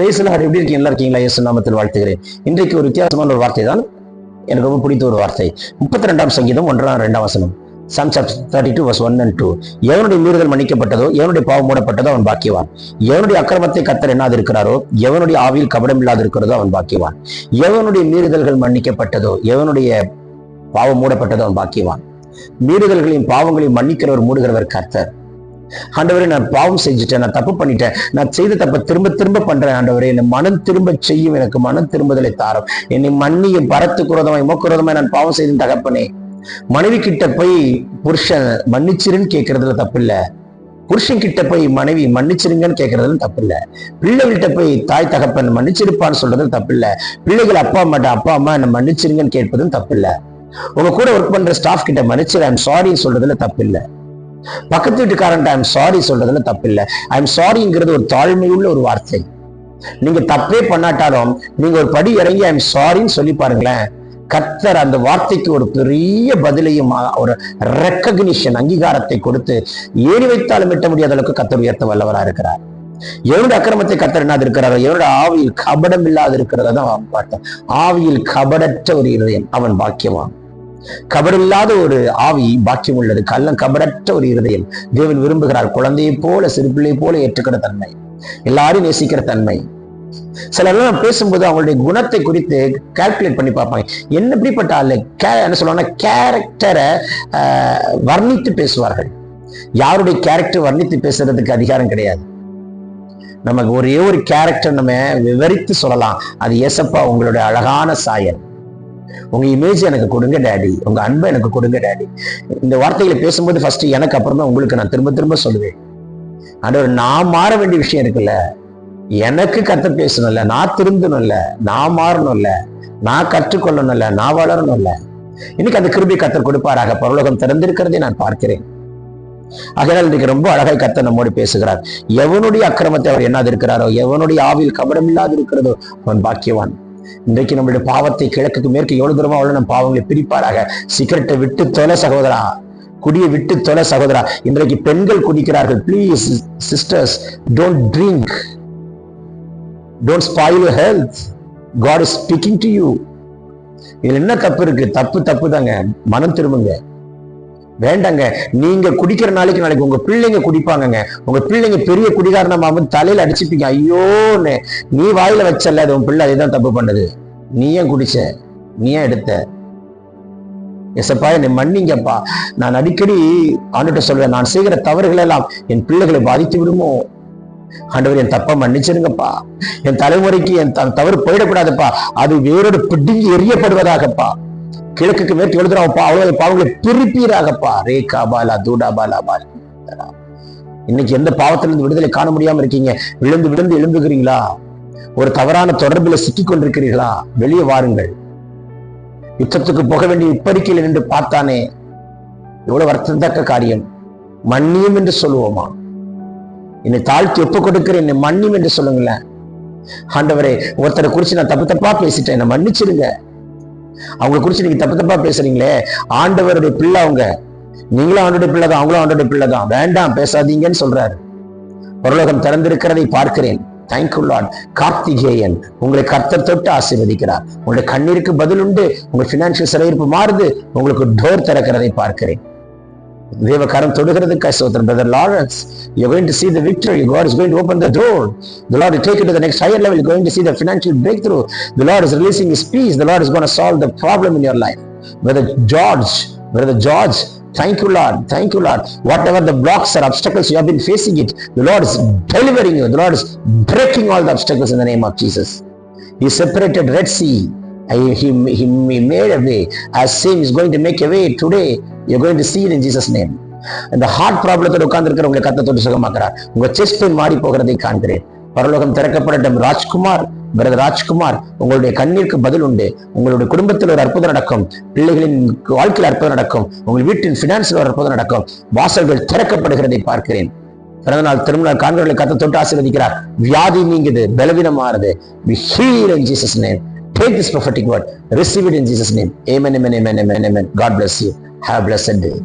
பேசலாம் எப்படி இருக்கீங்க? நல்லா இருக்கீங்களா? இயேசு நாமத்தில் வாழ்த்துகிறேன். இன்றைக்கு ஒரு வித்தியாசமான ஒரு வார்த்தை தான் எனக்கு ரொம்ப பிடித்த ஒரு வார்த்தை. முப்பத்தி ரெண்டாம் சங்கீதம் ஒன்றாம் ரெண்டாம் வசனம். Psalm thirty two verse one and two எவனுடைய மீறுதல் மன்னிக்கப்பட்டதோ எவனுடைய பாவம் மூடப்பட்டதோ அவன் பாக்கியவான். எவனுடைய அக்கிரமத்தை கத்தர் என்னாது இருக்கிறாரோ எவனுடைய ஆவியில் கபடம் இல்லாது இருக்கிறதோ அவன் பாக்கியவான். எவனுடைய மீறுதல்கள் மன்னிக்கப்பட்டதோ எவனுடைய பாவம் மூடப்பட்டதோ அவன் பாக்கியவான். மீறுதல்களையும் பாவங்களையும் மன்னிக்கிறவர் மூடுகிறவர் கர்த்தர். ஆண்டவரே நான் பாவம் செஞ்சுட்டேன் நான் தப்பு பண்ணிட்டேன் நான் செய்த தப்பை திரும்ப திரும்ப பண்றேன் ஆண்டவரே. என்னை மனம் திரும்ப செய்யும் எனக்கு மனம் திரும்புதலை தாரும். என்னை மன்னியும் பரத்து குரோதமாய் மோக்குரோதமாய் நான் பாவம் செய்து தகப்பனே. மனைவி கிட்ட போய் புருஷன் மன்னிச்சிருன்னு கேட்கறதுல தப்பு இல்ல புருஷன் கிட்ட போய் மனைவி மன்னிச்சிருங்கன்னு கேட்கறதுல தப்பு இல்ல பிள்ளைகள்கிட்ட போய் தாய் தகப்பன் மன்னிச்சிருப்பான்னு சொல்றது தப்பு இல்ல பிள்ளைகள் அப்பா அம்மாட்ட அப்பா அம்மா என்ன மன்னிச்சிருங்கன்னு கேட்பதும் தப்பு இல்ல உங்க கூட ஒர்க் பண்ற ஸ்டாஃப் கிட்ட மன்னிச்சிரு ஐம் சாரி சொல்றதுல தப்பு இல்ல பக்கத்து வீட்டுக்காரன் ஐம் சாரி சொல்றதுல தப்பு இல்ல ஐம் சாரிங்கிறது ஒரு தாழ்மையுள்ள ஒரு வார்த்தை. நீங்க தப்பே பண்ணாட்டாலும் நீங்க ஒரு படி இறங்கி ஐம் சாரின்னு சொல்லி பாருங்களேன் கர்த்தர் அந்த வார்த்தைக்கு ஒரு பெரிய பதிலையும் ஒரு ரெக்கக்னிஷன் அங்கீகாரத்தை கொடுத்து ஏறி வைத்தாலும் எட்ட முடியாத அளவுக்கு கத்தர் உயர்த்த வல்லவரா இருக்கிறார். எவனுடைய அக்கிரமத்தை கத்தர் என்ன இருக்கிறாரோ எவனுடைய ஆவியில் கபடம் இல்லாது இருக்கிறதா தான் அவன் பார்த்தேன் ஆவியில் கபடற்ற ஒரு இருதயம் அவன் பாக்கியவான். கபரில்லாத ஒரு ஆவி பாக்கியம் உள்ளது கள்ளம் கபடற்ற ஒரு இருதயம். தேவன் விரும்புகிறார் குழந்தையை போல சிறுபிள்ளை போல ஏற்றுக்கிற தன்மை. எல்லாரும் நேசிக்கிற தன்மை. சிலர்லாம் பேசும்போது அவங்களுடைய குணத்தை குறித்து கால்குலேட் பண்ணி பார்ப்பாங்க. என்ன இப்படிப்பட்ட ஆளு? கே என்ன சொல்லுவாங்கன்னா கேரக்டரை வர்ணித்து பேசுவார்கள். யாருடைய கேரக்டர் வர்ணித்து பேசுறதுக்கு அதிகாரம் கிடையாது. நமக்கு ஒரே ஒரு கேரக்டர் நம்ம விவரித்து சொல்லலாம். அது ஏசப்பா உங்களுடைய அழகான சாயல். உங்க இமேஜ் எனக்கு கொடுங்க டேடி உங்க அன்பை எனக்கு கொடுங்க டேடி இந்த வார்த்தைகளை பேசும்போது ஃபர்ஸ்ட் எனக்கு அப்புறம் தான் உங்களுக்கு நான் திரும்ப திரும்ப சொல்லுவேன். ஆண்டவர் நான் மாற வேண்டிய விஷயம் இருக்குல்ல. எனக்கு கத்த பேசணும்ல. நான் திருந்தணும்ல. நான் மாறணும்ல. நான் கற்றுக்கொள்ளணும்ல. நான் வளரணும்ல. இன்னைக்கு அந்த கிருபி கத்தர் கொடுப்பாராக. பரலோகம் திறந்திருக்கிறதை நான் பார்க்கிறேன். ஆகையால் இன்றைக்கு ரொம்ப அழகாய் கத்த நம்மோடு பேசுகிறார். எவனுடைய அக்கிரமத்தை அவர் என்னது இருக்கிறாரோ எவனுடைய ஆவியில் கபடம் இல்லாது இருக்கிறதோ அவன் பாக்கியவான். இன்றைக்கு நம்மளுடைய பாவத்தை கிழக்குக்கு மேற்கு எவ்வளவு தூரமா அவ்வளவு நம் பாவங்களை பிரிப்பாராக? சிகரெட்டை விட்டு தொலை சகோதரா? குடியை விட்டு தொலை சகோதரா? இன்றைக்கு பெண்கள் குடிக்கிறார்கள். Please sisters don't drink don't spoil health God is speaking to you இதுல என்ன தப்பு இருக்கு? தப்பு தப்பு தாங்க. மனம் திரும்புங்க. வேண்டாங்க. நீங்க குடிக்கிற நாளைக்கு நாளைக்கு உங்க பிள்ளைங்க குடிப்பாங்கங்க. உங்க பிள்ளைங்க பெரிய குடிகாரணமா வந்து தலையில அடிச்சுப்பீங்க. ஐயோன்னு. நீ வாயில வச்சல அது உன் பிள்ளை அதுதான் தப்பு பண்ணது. நீ ஏன் குடிச்ச? நீ ஏன் எடுத்த? எசப்பா என்னை மன்னிங்கப்பா. நான் அடிக்கடி ஆண்டுகிட்ட சொல்வேன் நான் செய்கிற தவறுகள் எல்லாம் என் பிள்ளைகளை பாதித்து விடுமோ? ஆண்டவர் என் தப்ப மன்னிச்சிருங்கப்பா. என் தலைமுறைக்கு என் த- தவறு போயிடக்கூடாதுப்பா. அது வேறோடு பிடுங்கி எரியப்படுவதாகப்பா கிழக்குக்கு மேற்கு எழுதுறாப்பா அவ்வளவு பாவங்களை பிரிப்பீராகப்பா ரேகா பாலா தூடா பாலா பாலா இன்னைக்கு எந்த பாவத்திலிருந்து விடுதலை காண முடியாம இருக்கீங்க? விழுந்து விழுந்து எழும்புகிறீங்களா? ஒரு தவறான தொடர்புல சிக்கிக் கொண்டிருக்கிறீர்களா? வெளியே வாருங்கள். யுத்தத்துக்கு போக வேண்டிய இப்பறிக்கையில் நின்று பார்த்தானே. எவ்வளவு வருத்தத்தக்க காரியம். மன்னியும் என்று சொல்லுவோமா? என்னை தாழ்த்தி ஒப்பு கொடுக்கிற என்னை மன்னியும் என்று சொல்லுங்களேன். ஆண்டவரே ஒருத்தரை குறிச்சு நான் தப்பு தப்பா பேசிட்டேன். என்னை மன்னிச்சிருங்க. அவங்களை குறிச்சு நீங்க தப்பு தப்பா பேசுறீங்களே. ஆண்டவருடைய பிள்ளை அவங்க. நீங்களும் ஆண்டோடைய பிள்ளை தான் அவங்களும் ஆண்டோடைய பிள்ளை தான். வேண்டாம் பேசாதீங்கன்னு சொல்றாரு. பரலோகம் திறந்திருக்கிறதை பார்க்கிறேன். தேங்க்யூ லார்ட் கார்த்திகேயன் உங்களை கர்த்தர் தொட்டு ஆசீர்வதிக்கிறார். உங்களுடைய கண்ணீருக்கு பதில் உண்டு உங்க ஃபினான்ஷியல் சிறையிருப்பு மாறுது உங்களுக்கு டோர் திறக்கிறதை பார்க்கிறேன். தேவ கரம் தொடுகிறதுக்கு சோத்திரம் brother Lawrence you're going to see the victory god is going to open the door the lord will take you to the next higher level you're going to see the financial breakthrough the lord is releasing his peace the lord is going to solve the problem in your life brother george brother george thank you lord thank you lord whatever the blocks or obstacles you have been facing it the lord is delivering you the lord is breaking all the obstacles in the name of jesus he separated red sea I- he, he, he made a way as same is going to make a way today. You're going to see it in jesus name. இந்த heart ப்ராப்ளத்தோட உட்கார்ந்து உங்களை கத்த தொட்டு சுகமாக்குறார். உங்க chest pain மாறி போகிறதை காண்கிறேன். பரலோகம் திறக்கப்படட்டும் ராஜ்குமார் பிரதர் ராஜ்குமார் உங்களுடைய கண்ணீருக்கு பதில் உண்டு. உங்களுடைய குடும்பத்தில் ஒரு அற்புதம் நடக்கும். பிள்ளைகளின் வாழ்க்கையில் அற்புதம் நடக்கும். உங்கள் வீட்டின் பினான்ஸில் ஒரு அற்புதம் நடக்கும். வாசல்கள் திறக்கப்படுகிறதை பார்க்கிறேன். பிறந்த நாள் திருமணம் காண்கிறவர்களை கத்த தொட்டு ஆசீர்வதிக்கிறார். வியாதி நீங்குது பலவீனம் Jesus name take this prophetic word. Receive it in Jesus name. Amen amen amen amen amen. God bless you. Have a blessed day